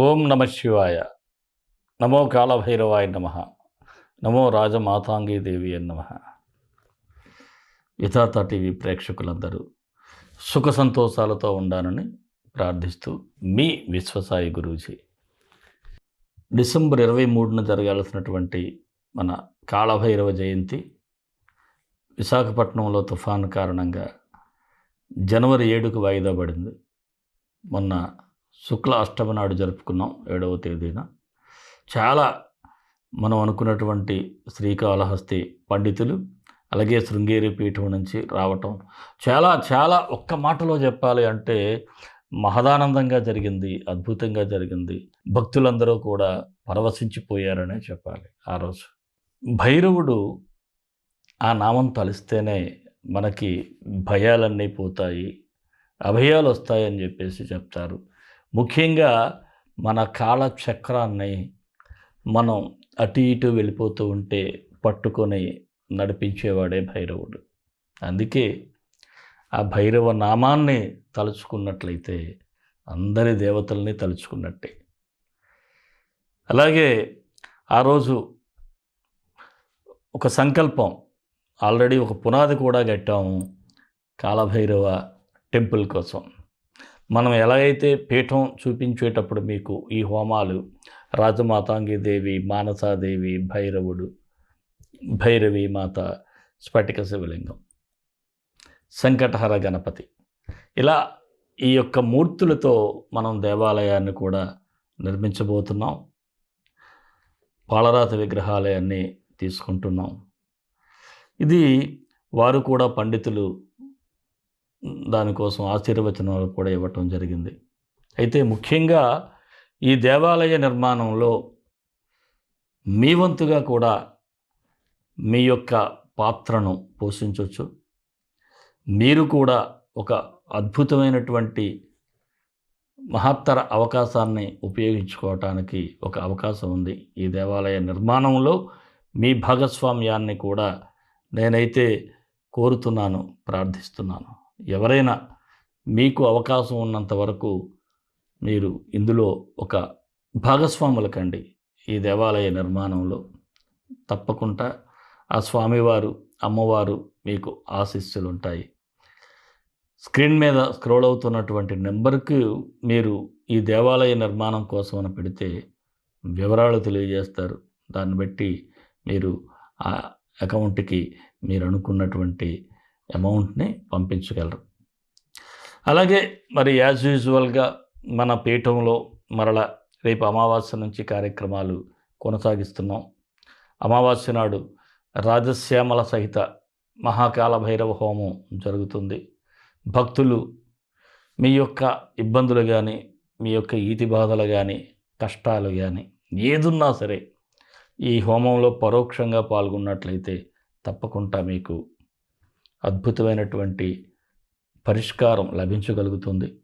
ఓం నమ శివాయ. నమో కాలభైరవాయ నమ. నమో రాజమాతాంగీదేవి నమ. యథాత టీవీ ప్రేక్షకులందరూ సుఖ సంతోషాలతో ఉండాలని ప్రార్థిస్తూ మీ విశ్వసాయి గురూజీ. డిసెంబర్ ఇరవై మూడున జరగాల్సినటువంటి మన కాళభైరవ జయంతి విశాఖపట్నంలో తుఫాను కారణంగా జనవరి ఏడుకు వాయిదా పడింది. మొన్న శుక్ల అష్టమి నాడు జరుపుకున్నాం ఏడవ తేదీన. చాలా మనం అనుకున్నటువంటి శ్రీకాళహస్తి పండితులు అలాగే శృంగేరి పీఠం నుంచి రావటం. చాలా చాలా ఒక్క మాటలో చెప్పాలి అంటే మహదానందంగా జరిగింది అద్భుతంగా జరిగింది. భక్తులందరూ కూడా పరవశించిపోయారనే చెప్పాలి ఆ రోజు. భైరవుడు ఆ నామం తలిస్తేనే మనకి భయాలన్నీ పోతాయి అభయాలు వస్తాయని చెప్పేసి చెప్తారు. ముఖ్యంగా మన కాలచక్రాన్ని చక్రాన్ని మనం అటు ఇటు వెళ్ళిపోతూ ఉంటే పట్టుకొని నడిపించేవాడే భైరవుడు. అందుకే ఆ భైరవ నామాన్ని తలుచుకున్నట్లయితే అందరి దేవతల్ని తలుచుకున్నట్టే. అలాగే ఆ రోజు ఒక సంకల్పం ఆల్రెడీ ఒక పునాది కూడా కట్టాము కాలభైరవ టెంపుల్ కోసం. మనం ఎలాగైతే పీఠం చూపించేటప్పుడు మీకు ఈ హోమాలు రాజమాతాంగిదేవి మానసాదేవి భైరవుడు భైరవి మాత స్ఫటిక శివలింగం సంకటహర గణపతి. ఇలా ఈ యొక్క మూర్తులతో మనం దేవాలయాన్ని కూడా నిర్మించబోతున్నాం. పాలరాతి విగ్రహాలయాన్ని తీసుకుంటున్నాం. ఇది వారు కూడా పండితులు దానికోసం ఆశీర్వచనాలు కూడా ఇవ్వటం జరిగింది. అయితే ముఖ్యంగా ఈ దేవాలయ నిర్మాణంలో మీ వంతుగా కూడా మీ యొక్క పాత్రను పోషించవచ్చు. మీరు కూడా ఒక అద్భుతమైనటువంటి మహత్తర అవకాశాన్ని ఉపయోగించుకోవటానికి ఒక అవకాశం ఉంది. ఈ దేవాలయ నిర్మాణంలో మీ భాగస్వామ్యాన్ని కూడా నేనైతే కోరుతున్నాను ప్రార్థిస్తున్నాను. ఎవరైనా మీకు అవకాశం ఉన్నంత వరకు మీరు ఇందులో ఒక భాగస్వాములకండి. ఈ దేవాలయ నిర్మాణంలో తప్పకుండా ఆ స్వామివారు అమ్మవారు మీకు ఆశీస్సులు ఉంటాయి స్క్రీన్ మీద స్క్రోల్ అవుతున్నటువంటి నెంబర్కి మీరు ఈ దేవాలయ నిర్మాణం కోసం అని పెడితే వివరాలు తెలియజేస్తారు. దాన్ని బట్టి మీరు ఆ అకౌంట్కి మీరు అనుకున్నటువంటి అమౌంట్ని పంపించగలరు. అలాగే మరి యాజ్ యూజువల్గా మన పీఠంలో మరల రేపు అమావాస్య నుంచి కార్యక్రమాలు కొనసాగిస్తున్నాం. అమావాస్య నాడు రాజశ్యామల సహిత మహాకాల భైరవ హోమం జరుగుతుంది. భక్తులు మీ యొక్క ఇబ్బందులు కానీ మీ యొక్క ఈతి బాధలు కానీ కష్టాలు కానీ ఏదున్నా సరే ఈ హోమంలో పరోక్షంగా పాల్గొన్నట్లయితే తప్పకుండా మీకు అద్భుతమైనటువంటి పరిష్కారం లభించగలుగుతుంది.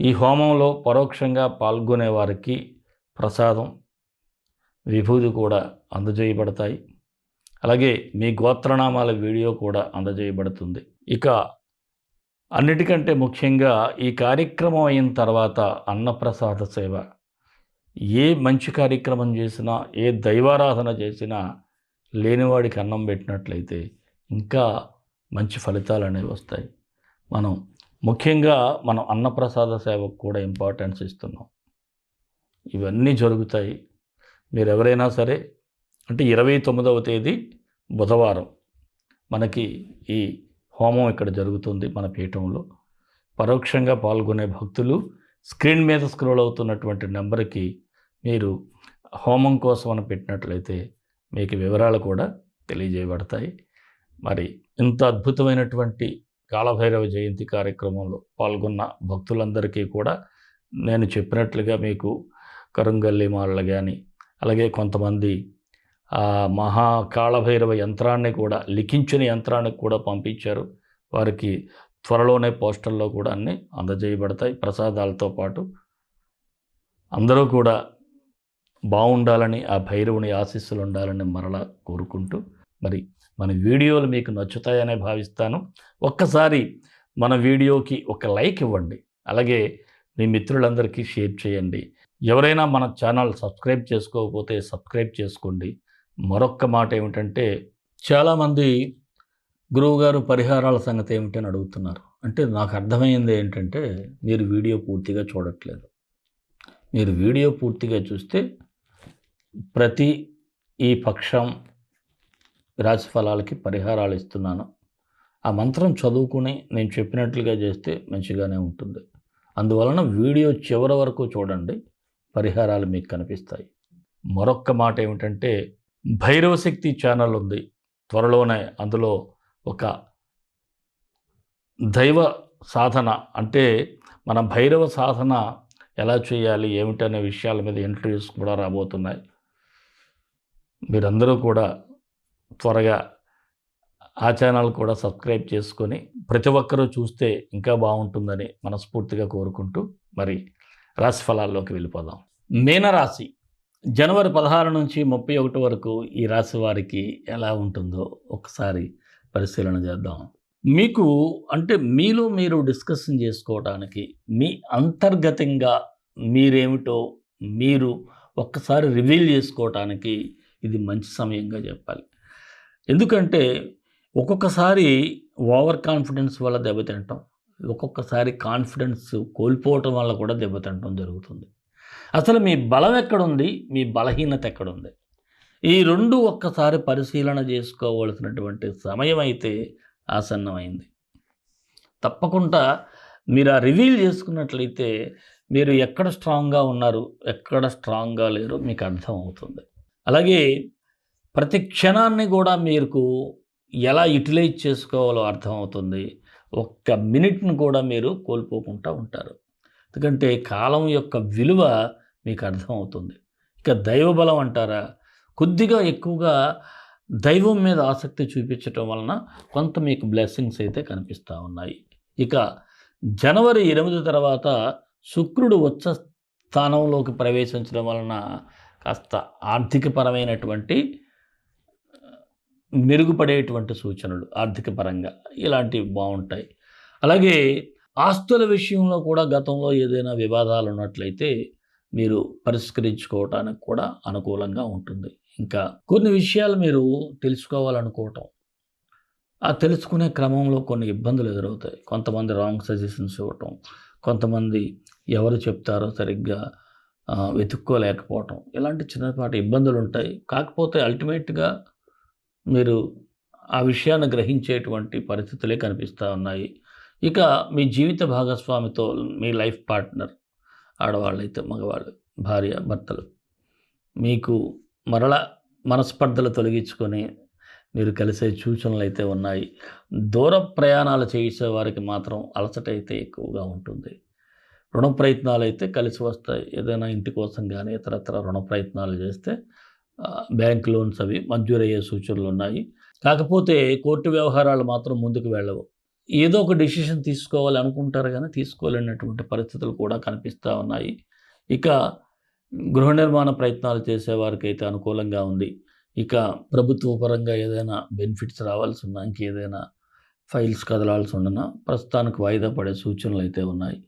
ఈ హోమంలో పరోక్షంగా పాల్గొనే వారికి ప్రసాదం విభూది కూడా అందజేయబడతాయి. అలాగే మీ గోత్రనామాల వీడియో కూడా అందజేయబడుతుంది. ఇక అన్నిటికంటే ముఖ్యంగా ఈ కార్యక్రమం అయిన తర్వాత అన్నప్రసాద సేవ. ఏ మంచి కార్యక్రమం చేసినా ఏ దైవారాధన చేసినా లేనివాడికి అన్నం పెట్టినట్లయితే ఇంకా మంచి ఫలితాలు అనేవి వస్తాయి. మనం ముఖ్యంగా మనం అన్నప్రసాద సేవకు కూడా ఇంపార్టెన్స్ ఇస్తున్నాం. ఇవన్నీ జరుగుతాయి. మీరు ఎవరైనా సరే అంటే ఇరవై తొమ్మిదవ తేదీ బుధవారం మనకి ఈ హోమం ఇక్కడ జరుగుతుంది మన పీఠంలో. పరోక్షంగా పాల్గొనే భక్తులు స్క్రీన్ మీద స్క్రోల్ అవుతున్నటువంటి నెంబర్కి మీరు హోమం కోసం అని పెట్టినట్లయితే మీకు వివరాలు కూడా తెలియజేయబడతాయి. మరి ఇంత అద్భుతమైనటువంటి కాళభైరవ జయంతి కార్యక్రమంలో పాల్గొన్న భక్తులందరికీ కూడా నేను చెప్పినట్లుగా మీకు కరుంగల్లి మాలలు కానీ అలాగే కొంతమంది ఆ మహా కాళభైరవ యంత్రాన్ని కూడా లిఖించిన యంత్రానికి కూడా పంపించారు. వారికి త్వరలోనే పోస్టల్లో కూడా అన్నీ అందజేయబడతాయి. ప్రసాదాలతో పాటు అందరూ కూడా బాగుండాలని ఆ భైరవుని ఆశీస్సులు ఉండాలని మరలా కోరుకుంటూ మరి మన వీడియోలు మీకు నచ్చుతాయనే భావిస్తాను. ఒక్కసారి మన వీడియోకి ఒక లైక్ ఇవ్వండి. అలాగే మీ మిత్రులందరికీ షేర్ చేయండి. ఎవరైనా మన ఛానల్ సబ్స్క్రైబ్ చేసుకోకపోతే సబ్స్క్రైబ్ చేసుకోండి. మరొక్క మాట ఏమిటంటే చాలామంది గురువుగారు పరిహారాల సంగతి ఏమిటని అడుగుతున్నారు. అంటే నాకు అర్థమైంది ఏంటంటే మీరు వీడియో పూర్తిగా చూడట్లేదు. మీరు వీడియో పూర్తిగా చూస్తే ప్రతి ఈ పక్షం రాశి ఫలాలకి పరిహారాలు ఇస్తున్నాను. ఆ మంత్రం చదువుకుని నేను చెప్పినట్లుగా చేస్తే మంచిగానే ఉంటుంది. అందువలన వీడియో చివరి వరకు చూడండి. పరిహారాలు మీకు కనిపిస్తాయి. మరొక్క మాట ఏమిటంటే భైరవశక్తి ఛానల్ ఉంది. త్వరలోనే అందులో ఒక దైవ సాధన అంటే మన భైరవ సాధన ఎలా చేయాలి ఏమిటనే విషయాల మీద ఇంటర్వ్యూస్ కూడా రాబోతున్నాయి. మీరందరూ కూడా త్వరగా ఆ ఛానల్ కూడా సబ్స్క్రైబ్ చేసుకొని ప్రతి ఒక్కరూ చూస్తే ఇంకా బాగుంటుందని మనస్ఫూర్తిగా కోరుకుంటూ మరి రాశి ఫలాల్లోకి వెళ్ళిపోదాం. మీనరాశి జనవరి పదహారు నుంచి ముప్పై ఒకటి వరకు ఈ రాశి వారికి ఎలా ఉంటుందో ఒకసారి పరిశీలన చేద్దాం. మీకు అంటే మీలో మీరు డిస్కషన్ చేసుకోవడానికి మీ అంతర్గతంగా మీరేమిటో మీరు ఒక్కసారి రివీల్ చేసుకోవటానికి ఇది మంచి సమయంగా చెప్పాలి. ఎందుకంటే ఒక్కొక్కసారి ఓవర్ కాన్ఫిడెన్స్ వల్ల దెబ్బతింటాం ఒక్కొక్కసారి కాన్ఫిడెన్స్ కోల్పోవటం వల్ల కూడా దెబ్బతింటం జరుగుతుంది. అసలు మీ బలం ఎక్కడుంది? మీ బలహీనత ఎక్కడుంది? ఈ రెండు ఒక్కసారి పరిశీలన చేసుకోవలసినటువంటి సమయం అయితే ఆసన్నమైంది. తప్పకుండా మీరు ఆ రివీల్ చేసుకున్నట్లయితే మీరు ఎక్కడ స్ట్రాంగ్గా ఉన్నారు ఎక్కడ స్ట్రాంగ్గా లేరు మీకు అర్థం అవుతుంది అలాగే ప్రతి క్షణాన్ని కూడా మీకు ఎలా యూటిలైజ్ చేసుకోవాలో అర్థమవుతుంది. ఒక్క మినిట్ను కూడా మీరు కోల్పోకుండా ఉంటారు. ఎందుకంటే కాలం యొక్క విలువ మీకు అర్థమవుతుంది. ఇక దైవబలం అంటారా? కొద్దిగా ఎక్కువగా దైవం మీద ఆసక్తి చూపించటం వలన కొంత మీకు బ్లెస్సింగ్స్ అయితే కనిపిస్తూ ఉన్నాయి. ఇక జనవరి ఎనిమిది తర్వాత శుక్రుడు వచ్చ స్థానంలోకి ప్రవేశించడం వలన కాస్త ఆర్థికపరమైనటువంటి మెరుగుపడేటువంటి సూచనలు ఆర్థిక పరంగా ఇలాంటివి బాగుంటాయి. అలాగే ఆస్తుల విషయంలో కూడా గతంలో ఏదైనా వివాదాలు ఉన్నట్లయితే మీరు పరిష్కరించుకోవటానికి కూడా అనుకూలంగా ఉంటుంది. ఇంకా కొన్ని విషయాలు మీరు తెలుసుకోవాలనుకోవటం. ఆ తెలుసుకునే క్రమంలో కొన్ని ఇబ్బందులు ఎదురవుతాయి. కొంతమంది రాంగ్ సజెషన్స్ ఇవ్వటం కొంతమంది ఎవరు చెప్తారో సరిగ్గా వెతుక్కోలేకపోవటం. ఇలాంటి చిన్నపాటి ఇబ్బందులు ఉంటాయి. కాకపోతే అల్టిమేట్గా మీరు ఆ విషయాన్ని గ్రహించేటువంటి పరిస్థితులే కనిపిస్తూ ఉన్నాయి. ఇక మీ జీవిత భాగస్వామితో మీ లైఫ్ పార్ట్నర్ ఆడవాళ్ళైతే మగవాళ్ళు భార్య భర్తలు మీకు మరల మనస్పర్ధలు తొలగించుకొని మీరు కలిసే సూచనలు అయితే ఉన్నాయి. దూర ప్రయాణాలు చేసే వారికి మాత్రం అలసట అయితే ఎక్కువగా ఉంటుంది. రుణ ప్రయత్నాలు అయితే కలిసి వస్తాయి. ఏదైనా ఇంటి కోసం కానీ ఇతరత్ర రుణ ప్రయత్నాలు చేస్తే బ్యాంక్ లోన్స్ అవి మంజూరయ్యే సూచనలు ఉన్నాయి. కాకపోతే కోర్టు వ్యవహారాలు మాత్రం ముందుకు వెళ్ళవు. ఏదో ఒక డిసిషన్ తీసుకోవాలి అనుకుంటారు కానీ తీసుకోలేనటువంటి పరిస్థితులు కూడా కనిపిస్తూ ఉన్నాయి. ఇక గృహ నిర్మాణ ప్రయత్నాలు చేసేవారికి అయితే అనుకూలంగా ఉంది. ఇక ప్రభుత్వ పరంగా ఏదైనా బెనిఫిట్స్ రావాల్సి ఉన్నా ఇంకేదైనా ఫైల్స్ కదలాల్సి ఉండనా ప్రస్తుతానికి వాయిదా పడే సూచనలు అయితే ఉన్నాయి.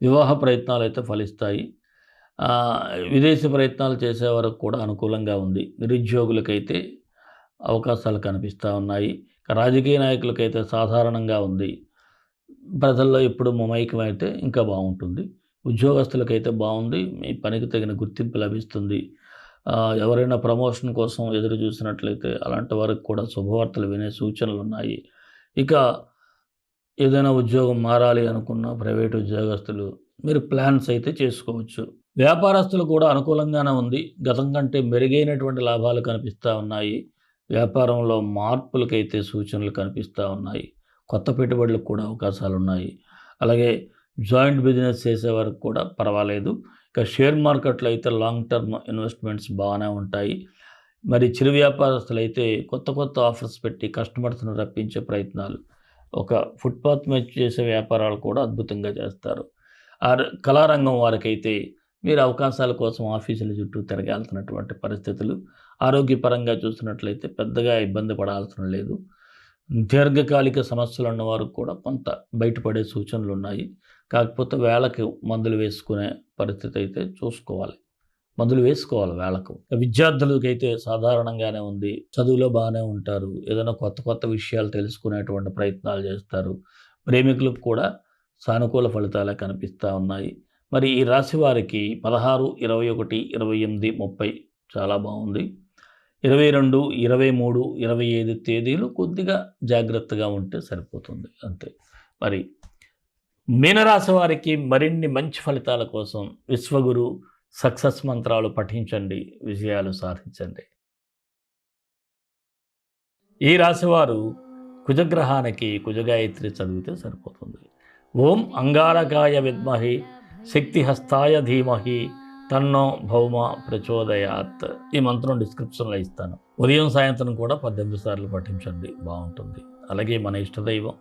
వివాహ ప్రయత్నాలు అయితే ఫలిస్తాయి. విదేశీ ప్రయత్నాలు చేసే వరకు కూడా అనుకూలంగా ఉంది. నిరుద్యోగులకైతే అవకాశాలు కనిపిస్తూ ఉన్నాయి. రాజకీయ నాయకులకైతే సాధారణంగా ఉంది. ప్రజల్లో ఇప్పుడు మమైక్యం అయితే ఇంకా బాగుంటుంది. ఉద్యోగస్తులకైతే బాగుంది. మీ పనికి తగిన గుర్తింపు లభిస్తుంది. ఎవరైనా ప్రమోషన్ కోసం ఎదురు చూసినట్లయితే అలాంటి వారికి కూడా శుభవార్తలు వినే సూచనలు ఉన్నాయి ఇక ఏదైనా ఉద్యోగం మారాలి అనుకున్న ప్రైవేట్ ఉద్యోగస్తులు మీరు ప్లాన్స్ అయితే చేసుకోవచ్చు. వ్యాపారస్తులు కూడా అనుకూలంగానే ఉంది. గతం కంటే మెరుగైనటువంటి లాభాలు కనిపిస్తూ ఉన్నాయి. వ్యాపారంలో మార్పులకైతే సూచనలు కనిపిస్తూ ఉన్నాయి. కొత్త పెట్టుబడులకు కూడా అవకాశాలు ఉన్నాయి. అలాగే జాయింట్ బిజినెస్ చేసే వరకు కూడా పర్వాలేదు. ఇక షేర్ మార్కెట్లో అయితే లాంగ్ టర్మ్ ఇన్వెస్ట్మెంట్స్ బాగానే ఉంటాయి. మరి చిరు వ్యాపారస్తులు అయితే కొత్త కొత్త ఆఫర్స్ పెట్టి కస్టమర్స్ను రప్పించే ప్రయత్నాలు. ఒక ఫుట్పాత్ మీద చేసే వ్యాపారాలు కూడా అద్భుతంగా చేస్తారు. ఆ కళారంగం వారికైతే మీరు అవకాశాల కోసం ఆఫీసుల చుట్టూ తిరగాల్సినటువంటి పరిస్థితులు ఆరోగ్యపరంగా చూసినట్లయితే పెద్దగా ఇబ్బంది పడాల్సిన లేదు. దీర్ఘకాలిక సమస్యలు ఉన్నవారు కూడా కొంత బయటపడే సూచనలు ఉన్నాయి. కాకపోతే వేళకి మందులు వేసుకునే పరిస్థితి అయితే చూసుకోవాలి. మందులు వేసుకోవాలి వేళకు. విద్యార్థులకైతే సాధారణంగానే ఉంది. చదువులో బాగానే ఉంటారు. ఏదైనా కొత్త కొత్త విషయాలు తెలుసుకునేటువంటి ప్రయత్నాలు చేస్తారు. ప్రేమికులకు కూడా సానుకూల ఫలితాలే కనిపిస్తూ ఉన్నాయి. మరి ఈ రాశి వారికి పదహారు ఇరవై ఒకటి ఇరవై ఎనిమిది ముప్పై చాలా బాగుంది. ఇరవై రెండు ఇరవై మూడు ఇరవై ఐదు తేదీలు కొద్దిగా జాగ్రత్తగా ఉంటే సరిపోతుంది. అంతే. మరి మీనరాశి వారికి మరిన్ని మంచి ఫలితాల కోసం విశ్వగురు సక్సెస్ మంత్రాలు పఠించండి విజయాలు సాధించండి. ఈ రాశివారు కుజగ్రహానికి కుజగాయత్రి చదివితే సరిపోతుంది. ఓం అంగారకాయ విద్మహి శక్తిహస్తాయ ధీమహి తన్నో భౌమ ప్రచోదయాత్. ఈ మంత్రం డిస్క్రిప్షన్లో ఇస్తాను. ఉదయం సాయంత్రం కూడా పద్దెనిమిది సార్లు పఠించండి. బాగుంటుంది. అలాగే మన ఇష్టదైవం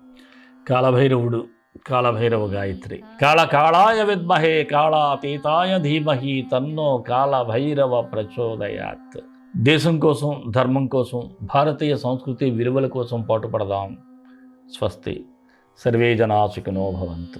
కాలభైరవుడు కాలభైరవ గాయత్రి. కాళ కాళాయ విద్మహే కాళాతీతాయ ధీమహి తన్నో కాలభైరవ ప్రచోదయాత్. దేశం కోసం ధర్మం కోసం భారతీయ సంస్కృతి విలువల కోసం పాటుపడదాం. స్వస్తి. సర్వే జనా సుఖినో భవంతు.